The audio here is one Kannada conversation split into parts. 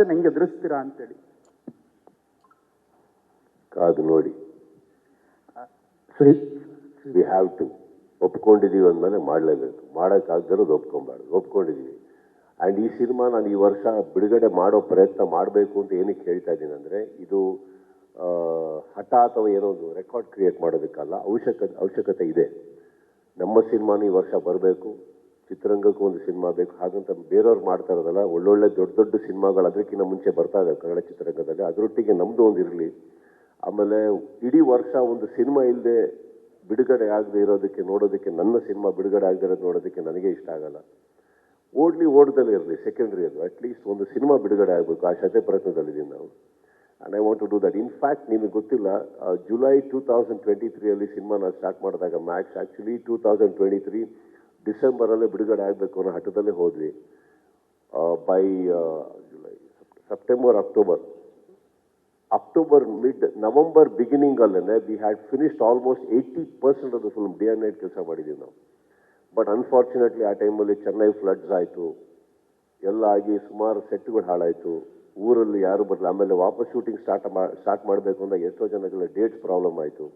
ನಂಗೆ ಎದುರಿಸ್ತೀರಾ ಅಂತೇಳಿ. ಕಾದು ನೋಡಿ. ಸರಿ. ವಿ ಹ್ಯಾವ್ ಟು ಒಪ್ಕೊಂಡಿದೀವಿ ಅಂದಮೇಲೆ ಮಾಡಲೇಬೇಕು. ಮಾಡೋಕ್ಕಾಗದಿರೋದು ಒಪ್ಕೊಬಾರ್ದು. ಒಪ್ಕೊಂಡಿದೀವಿ. ಆ್ಯಂಡ್ ಈ ಸಿನಿಮಾ ನಾನು ಈ ವರ್ಷ ಬಿಡುಗಡೆ ಮಾಡೋ ಪ್ರಯತ್ನ ಮಾಡಬೇಕು ಅಂತ ಏನಕ್ಕೆ ಹೇಳ್ತಾ ಇದ್ದೀನಿ ಅಂದರೆ ಇದು ಹಠ ಅಥವಾ ಏನೋ ಒಂದು ರೆಕಾರ್ಡ್ ಕ್ರಿಯೇಟ್ ಮಾಡೋದಕ್ಕಲ್ಲ ಅವಶ್ಯಕ ಅವಶ್ಯಕತೆ ಇದೆ. ನಮ್ಮ ಸಿನಿಮಾನು ಈ ವರ್ಷ ಬರಬೇಕು. ಚಿತ್ರರಂಗಕ್ಕೂ ಒಂದು ಸಿನಿಮಾ ಬೇಕು. ಹಾಗಂತ ಬೇರೆಯವ್ರು ಮಾಡ್ತಾ ಇರೋದಲ್ಲ, ಒಳ್ಳೊಳ್ಳೆ ದೊಡ್ಡ ದೊಡ್ಡ ಸಿನಿಮಾಗಳು ಅದಕ್ಕಿಂತ ಮುಂಚೆ ಬರ್ತಾ ಇದಾವೆ ಕನ್ನಡ ಚಿತ್ರರಂಗದಲ್ಲಿ. ಅದರೊಟ್ಟಿಗೆ ನಮ್ಮದು ಒಂದು ಇರಲಿ. ಆಮೇಲೆ ಇಡೀ ವರ್ಷ ಒಂದು ಸಿನಿಮಾ ಇಲ್ಲದೆ ಬಿಡುಗಡೆ ಆಗದೆ ಇರೋದಕ್ಕೆ, ನೋಡೋದಕ್ಕೆ, ನನ್ನ ಸಿನಿಮಾ ಬಿಡುಗಡೆ ಆಗದೆ ಇರೋದು ನೋಡೋದಕ್ಕೆ ನನಗೆ ಇಷ್ಟ ಆಗಲ್ಲ. ಓಡ್ಲಿ ಓಡ್ದಲ್ಲೇ ಇರಲಿ ಸೆಕೆಂಡ್ರಿ ಅದು. ಅಟ್ಲೀಸ್ಟ್ ಒಂದು ಸಿನಿಮಾ ಬಿಡುಗಡೆ ಆಗಬೇಕು, ಆ ಶತೆ ಪ್ರಯತ್ನದಲ್ಲಿದ್ದೀವಿ ನಾವು. And I want to do that in fact ನಿಮಗೆ ಗೊತ್ತಿಲ್ಲ ಜುಲೈ ಟೂ ತೌಸಂಡ್ ಟ್ವೆಂಟಿ ತ್ರೀಯಲ್ಲಿ ಸಿನಿಮಾ ನಾನು ಸ್ಟಾರ್ಟ್ ಮಾಡಿದಾಗ Max actually two thousand twenty three ಡಿಸೆಂಬರಲ್ಲೇ ಬಿಡುಗಡೆ ಆಗಬೇಕು ಅನ್ನೋ ಹಠದಲ್ಲೇ ಹೋದ್ವಿ. By July September October October mid November beginning ಅಲ್ಲೇ we had finished almost eighty percent of the film day and night ಕೆಲಸ ಮಾಡಿದ್ದೀವಿ ನಾವು. ಬಟ್ ಅನ್ಫಾರ್ಚುನೇಟ್ಲಿ ಆ ಟೈಮಲ್ಲಿ ಚೆನ್ನೈ ಫ್ಲಡ್ಸ್ ಆಯಿತು. ಎಲ್ಲ ಆಗಿ ಸುಮಾರು ಸೆಟ್ಗಳು ಹಾಳಾಯಿತು. ಊರಲ್ಲಿ ಯಾರು ಬರಲಿಲ್ಲ. ಆಮೇಲೆ ವಾಪಸ್ ಶೂಟಿಂಗ್ ಸ್ಟಾರ್ಟ್ ಮಾ ಸ್ಟಾರ್ಟ್ ಮಾಡಬೇಕು ಅಂದಾಗ ಎಷ್ಟೋ ಜನಗಳ ಡೇಟ್ಸ್ ಪ್ರಾಬ್ಲಮ್ ಆಯಿತು.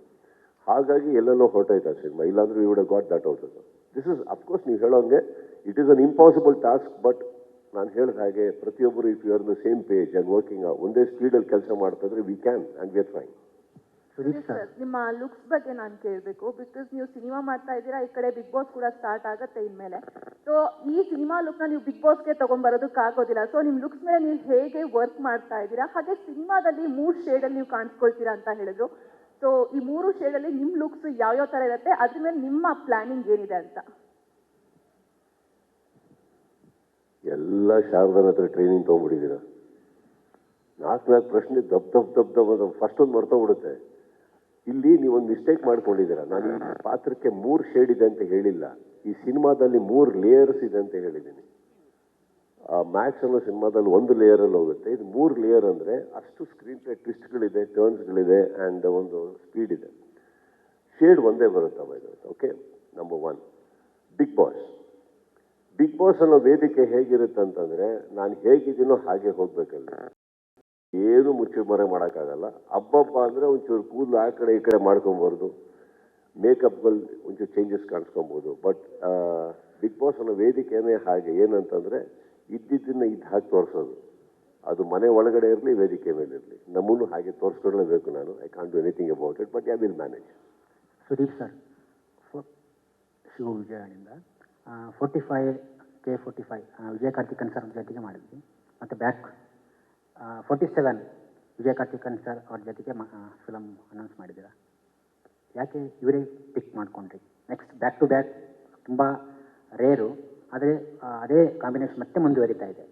ಹಾಗಾಗಿ ಎಲ್ಲೆಲ್ಲೋ ಹೊರಟೋಯ್ತು ಆ ಸಿನಿಮಾ ಇಲ್ಲಾಂದ್ರೆ ಇವುಡ got that also this is of course ನೀವು ಹೇಳೋಂಗೆ it is an impossible task but ನಾನು ಹೇಳಿದ ಹಾಗೆ ಪ್ರತಿಯೊಬ್ಬರು if you are the same page and working ಒಂದೇ ಸ್ಪೀಡಲ್ಲಿ ಕೆಲಸ ಮಾಡ್ತಿದ್ರೆ we can and we are sir ನಿಮ್ಮ ಲುಕ್ಸ್ ಬಗ್ಗೆ ನಾನು ಕೇಳಬೇಕು. ಬಿಕಾಸ್ ನೀವು ಸಿನಿಮಾ ಮಾಡ್ತಾ ಇದ್ದೀರಾ ಈ ಕಡೆ ಬಿಗ್ ಬಾಸ್ ಕೂಡ ಸ್ಟಾರ್ಟ್ ಆಗುತ್ತೆ ಇನ್ಮೇಲೆ. ಸೊ ಈ ಸಿನಿಮಾ ಲುಕ್ನ ನೀವು ಬಿಗ್ ಬಾಸ್ಗೆ ತೊಗೊಂಬರೋದಕ್ಕಾಗೋದಿಲ್ಲ ಸೊ ನಿಮ್ಮ ಲುಕ್ಸ್ ಮೇಲೆ ನೀವು ಹೇಗೆ ವರ್ಕ್ ಮಾಡ್ತಾ ಇದ್ದೀರಾ? ಹಾಗೆ ಸಿನಿಮಾದಲ್ಲಿ ಮೂರು ಶೇಡಲ್ಲಿ ನೀವು ಕಾಣಿಸ್ಕೊಳ್ತೀರಾ ಅಂತ ಹೇಳಿದ್ರು. ಸೊ ಈ ಮೂರು ಶೇಡಲ್ಲಿ ನಿಮ್ಮ ಲುಕ್ಸ್ ಯಾವ್ಯಾವ ಥರ ಇರುತ್ತೆ, ಅದ್ರ ಮೇಲೆ ನಿಮ್ಮ ಪ್ಲಾನಿಂಗ್ ಏನಿದೆ ಅಂತ. ಎಲ್ಲ ಶಾರದನ ಹತ್ರ ಟ್ರೈನಿಂಗ್ ತೊಗೊಂಡ್ಬಿಟ್ಟಿದ್ದೀರ? ನಾಲ್ಕು ನಾಲ್ಕು ಪ್ರಶ್ನೆ ದಬ್ ದಬ್ ದಬ್ ದಬ್ ಅದು ಫಸ್ಟ್ ಒಂದು ಮರ್ತೋಗ್ಬಿಡುತ್ತೆ ಇಲ್ಲಿ ನೀವೊಂದು ಮಿಸ್ಟೇಕ್ ಮಾಡ್ಕೊಂಡಿದ್ದೀರ? ನಾನು ಪಾತ್ರಕ್ಕೆ ಮೂರು ಶೇಡ್ ಇದೆ ಅಂತ ಹೇಳಿಲ್ಲ. ಈ ಸಿನಿಮಾದಲ್ಲಿ ಮೂರು ಲೇಯರ್ಸ್ ಇದೆ ಅಂತ ಹೇಳಿದ್ದೀನಿ. ಆ ಅನ್ನೋ ಸಿನಿಮಾದಲ್ಲಿ ಒಂದು ಲೇಯರಲ್ಲಿ ಹೋಗುತ್ತೆ. ಇದು ಮೂರು ಲೇಯರ್ ಅಂದರೆ ಅಷ್ಟು ಸ್ಕ್ರೀನ್ ಪ್ಲೇ ಟ್ವಿಸ್ಟ್ಗಳಿದೆ ಟರ್ನ್ಸ್ಗಳಿದೆ ಆ್ಯಂಡ್ ಒಂದು ಸ್ಪೀಡ್ ಇದೆ. ಶೇಡ್ ಒಂದೇ ಬರುತ್ತೆ okay number one Bigg Boss Bigg Boss ಅನ್ನೋ ವೇದಿಕೆ ಹೇಗಿರುತ್ತೆ ಅಂತಂದರೆ ನಾನು ಹೇಗಿದ್ದೀನೋ ಹಾಗೆ ಹೋಗ್ಬೇಕಲ್ಲ. ಏನು ಮುಚ್ಚುಮರೆ ಮಾಡೋಕ್ಕಾಗಲ್ಲ. ಹಬ್ಬಬ್ಬ ಅಂದರೆ ಒಂಚೂರು ಕೂದಲು ಆ ಕಡೆ ಈ ಕಡೆ ಮಾಡ್ಕೊಬಾರ್ದು ಮೇಕಪ್ಗಳು ಒಂಚೂರು ಚೇಂಜಸ್ ಕಾಣಿಸ್ಕೊಬೋದು. ಬಟ್ ಬಿಗ್ ಬಾಸ್ ಅನ್ನೋ ವೇದಿಕೆನೇ ಹಾಗೆ. ಏನಂತಂದರೆ ಇದ್ದಿದ್ದನ್ನ ಇದ್ದ ಹಾಕಿ ತೋರಿಸೋದು. ಅದು ಮನೆ ಒಳಗಡೆ ಇರಲಿ, ವೇದಿಕೆ ಮೇಲೆ ಇರಲಿ. ನಮ್ಮನ್ನು ಹಾಗೆ ತೋರಿಸ್ಕೊಳ್ಳಬೇಕು ನಾನು. I can't do anything about it but I will manage Sudeep sir Shiva ವಿಜಯನಿಂದ forty five K forty five Vijaya Karthikan sir ಜೊತೆಗೆ ಮಾಡಿದ್ವಿ. ಮತ್ತು back forty seven Vijaya Karthikan sir ಅವ್ರ ಜೊತೆಗೆ ಫಿಲಮ್ ಅನೌನ್ಸ್ ಮಾಡಿದ್ದೀರಾ? ಯಾಕೆ ಇವರೇ ಪಿಕ್ ಮಾಡಿಕೊಂಡ್ರಿ? ನೆಕ್ಸ್ಟ್ ಬ್ಯಾಕ್ ಟು ಬ್ಯಾಕ್ ತುಂಬ ರೇರು ಆದರೆ ಅದೇ ಕಾಂಬಿನೇಷನ್ ಮತ್ತೆ ಮುಂದುವರಿತಾ ಇದೆ.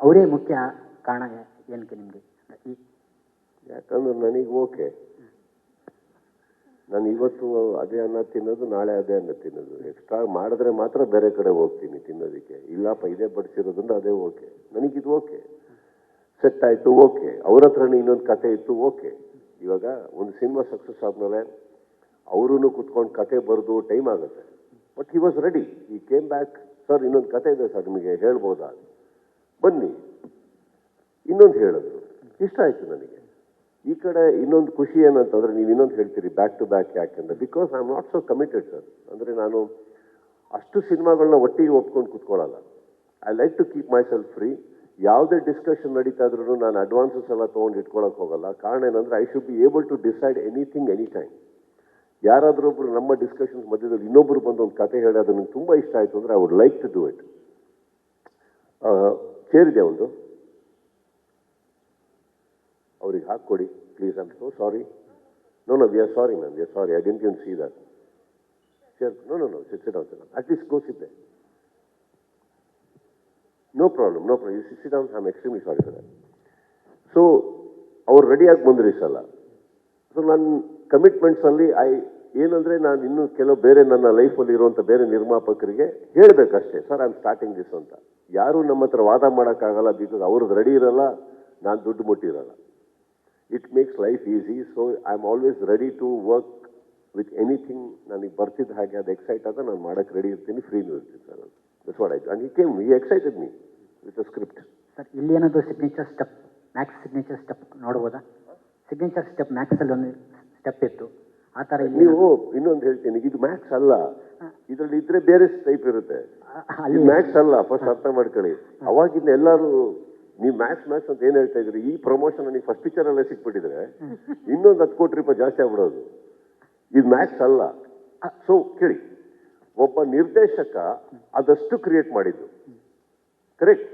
ಅವರೇ ಮುಖ್ಯ ಕಾರಣ ಏನಕ್ಕೆ ನಿಮಗೆ? ಯಾಕಂದ್ರೆ ನನಗೆ ಓಕೆ. ನಾನು ಇವತ್ತು ಅದೇ ಅನ್ನ ತಿನ್ನೋದು, ನಾಳೆ ಅದೇ ಅನ್ನ ತಿನ್ನೋದು. ಎಕ್ಸ್ಟ್ರಾ ಮಾಡಿದ್ರೆ ಮಾತ್ರ ಬೇರೆ ಕಡೆ ಹೋಗ್ತೀನಿ ತಿನ್ನೋದಕ್ಕೆ. ಇಲ್ಲಪ್ಪ, ಇದೇ ಬಡಿಸಿರೋದ್ರಿಂದ ಅದೇ ಓಕೆ. ನನಗಿದು ಓಕೆ. ಸೆಟ್ ಆಯಿತು, ಓಕೆ. ಅವ್ರ ಹತ್ರನೇ ಇನ್ನೊಂದು ಕತೆ ಇತ್ತು, ಓಕೆ. ಇವಾಗ ಒಂದು ಸಿನಿಮಾ ಸಕ್ಸಸ್ ಆದಮೇಲೆ ಅವರೂ ಕುತ್ಕೊಂಡು ಕತೆ ಬರೆದು ಟೈಮ್ ಆಗುತ್ತೆ. But he was ready he came back sir ಇನ್ನೊಂದು ಕತೆ ಇದೆ ಸರ್, ನಿಮಗೆ ಹೇಳ್ಬೋದಾ? ಬನ್ನಿ. ಇನ್ನೊಂದು ಹೇಳಿದ್ರು ಇಷ್ಟ ಆಯಿತು ನನಗೆ. ಈ ಕಡೆ ಇನ್ನೊಂದು ಖುಷಿ ಏನಂತಂದರೆ ನೀವು ಇನ್ನೊಂದು ಹೇಳ್ತೀರಿ ಬ್ಯಾಕ್ ಟು ಬ್ಯಾಕ್ ಯಾಕೆಂದ್ರೆ because I am not so committed sir ಅಂದರೆ ನಾನು ಅಷ್ಟು ಸಿನಿಮಾಗಳನ್ನ ಒಟ್ಟಿಗೆ ಒಪ್ಕೊಂಡು ಕೂತ್ಕೊಳ್ಳಲ್ಲ. I like to keep myself free ಯಾವುದೇ ಡಿಸ್ಕಷನ್ ನಡೀತಾ ಇದ್ರೂ ನಾನು ಅಡ್ವಾನ್ಸಸ್ ಎಲ್ಲ ತೊಗೊಂಡು ಇಟ್ಕೊಳಕ್ಕೆ ಹೋಗಲ್ಲ. ಕಾರಣ ಏನಂದರೆ I should be able to decide anything any time ಯಾರಾದರೂ ಒಬ್ರು ನಮ್ಮ ಡಿಸ್ಕಷನ್ಸ್ ಮಧ್ಯದಲ್ಲಿ ಇನ್ನೊಬ್ಬರು ಬಂದು ಒಂದು ಕತೆ ಹೇಳಿ, ಅದು ನನಗೆ ತುಂಬ ಇಷ್ಟ ಆಯಿತು ಅಂದರೆ I would like to do it ಸೇರಿದೆ ಒಂದು. ಅವ್ರಿಗೆ ಹಾಕ್ಕೊಡಿ please I'm so sorry no no we are sorry ma'am we are sorry I didn't can see that share no no no sit sit sir at least ಗೋಸಿದ್ದೆ no problem no problem you sit down I am extremely sorry sir so ಅವ್ರು ರೆಡಿಯಾಗಿ ಬಂದ್ರಿ ಸಲ. ಸೊ ನನ್ನ ಕಮಿಟ್ಮೆಂಟ್ಸಲ್ಲಿ ಐ ಏನಂದರೆ ನಾನು ಇನ್ನೂ ಕೆಲವು ಬೇರೆ ನನ್ನ ಲೈಫಲ್ಲಿ ಇರುವಂತ ಬೇರೆ ನಿರ್ಮಾಪಕರಿಗೆ ಹೇಳಬೇಕಷ್ಟೇ, sir I am starting this ಅಂತ. ಯಾರೂ ನಮ್ಮ ಹತ್ರ ವಾದ ಮಾಡೋಕ್ಕಾಗಲ್ಲ ಬಿಕಾಸ್ ಅವ್ರದ್ದು ರೆಡಿ ಇರಲ್ಲ, ನಾನು ದುಡ್ಡು ಮುಟ್ಟಿರಲ್ಲ. It makes life easy so I am always ready to work with anything ನನಗೆ ಬರ್ತಿದ್ದ ಹಾಗೆ ಅದು ಎಕ್ಸೈಟ್ ಆದ ನಾನು ಮಾಡೋಕ್ಕೆ ರೆಡಿ ಇರ್ತೀನಿ ಫ್ರೀನೂ ಇರ್ತೀನಿ ಸರ್ ದಟ್ಸ್ ವಾಟ್ ಆಯ್ತು and he came he excited me with script sir, ಇಲ್ಲಿ ಏನಾದರೂ signature step Max signature step ನೋಡ್ಬೋದಾ? Signature step ಮ್ಯಾಕ್ಸಲ್ಲಿ ಒಂದು ಸ್ಟೆಪ್ ಇತ್ತು. ಆ ಥರ ನೀವು ಇನ್ನೊಂದು ಹೇಳ್ತೀನಿ. ಇದು ಮ್ಯಾಕ್ಸ್ ಅಲ್ಲ. ಇದರಲ್ಲಿ ಇದ್ರೆ ಬೇರೆ ಟೈಪ್ ಇರುತ್ತೆ. ಅಲ್ಲಿ ಇದು ಮ್ಯಾಕ್ಸ್ ಅಲ್ಲ ಫಸ್ಟ್ ಅರ್ಥ ಮಾಡ್ಕೊಳ್ಳಿ. ಅವಾಗಿಂದ ಎಲ್ಲರೂ ನೀವು ಮ್ಯಾಕ್ಸ್ ಮ್ಯಾಕ್ಸ್ ಅಂತ ಏನ್ ಹೇಳ್ತಾ ಇದ್ರಿ ಈ ಪ್ರಮೋಷನ್ ನೀವು ಫಸ್ಟ್ ಪಿಕ್ಚರ್ ಅಲ್ಲೇ ಸಿಕ್ಬಿಟ್ಟಿದ್ರೆ ಇನ್ನೊಂದು ಹತ್ತು ಕೋಟಿ ರೂಪಾಯಿ ಜಾಸ್ತಿ ಆಗ್ಬಿಡೋದು. ಇದು ಮ್ಯಾಕ್ಸ್ ಅಲ್ಲ. ಸೊ ಕೇಳಿ. ಒಬ್ಬ ನಿರ್ದೇಶಕ ಅದಷ್ಟು ಕ್ರಿಯೇಟ್ ಮಾಡಿದ್ದು. ಕರೆಕ್ಟ್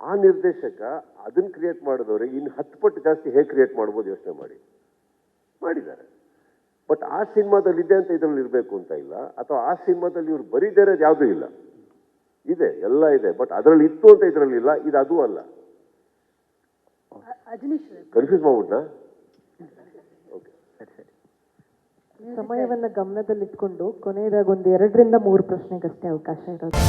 ಆ ನಿರ್ದೇಶಕ ಅದನ್ನ ಕ್ರಿಯೇಟ್ ಮಾಡಿದವ್ರೆ ಇನ್ನು ಹತ್ತು ಪಟ್ಟು ಜಾಸ್ತಿ ಹೇಗೆ ಕ್ರಿಯೇಟ್ ಮಾಡ್ಬೋದು ಯೋಚನೆ ಮಾಡಿ. ಮಾಡಿದ್ದಾರೆ. ಬಟ್ ಆ ಸಿನಿಮಾದಲ್ಲಿ ಇದೆ ಅಂತ ಇದ್ರಲ್ಲಿ ಇರಬೇಕು ಅಂತ ಇಲ್ಲ. ಅಥವಾ ಆ ಸಿನಿಮಾದಲ್ಲಿ ಇವ್ರು ಬರೀದೇ ಇರೋದು ಯಾವುದೂ ಇಲ್ಲ. ಇದೆ ಎಲ್ಲ ಇದೆ ಬಟ್ ಅದರಲ್ಲಿ ಇತ್ತು ಅಂತ ಇದರಲ್ಲಿ ಇಲ್ಲ. ಇದು ಅದು ಅಲ್ಲ. ಕನ್ಫ್ಯೂಸ್ ಮಾಡ್ಬಿಟ್ನಾ? ಸಮಯವನ್ನ ಗಮನದಲ್ಲಿಟ್ಕೊಂಡು ಕೊನೆಯದಾಗಿ ಒಂದು ಎರಡರಿಂದ ಮೂರು ಪ್ರಶ್ನೆಗಷ್ಟೇ ಅವಕಾಶ ಇರೋದು.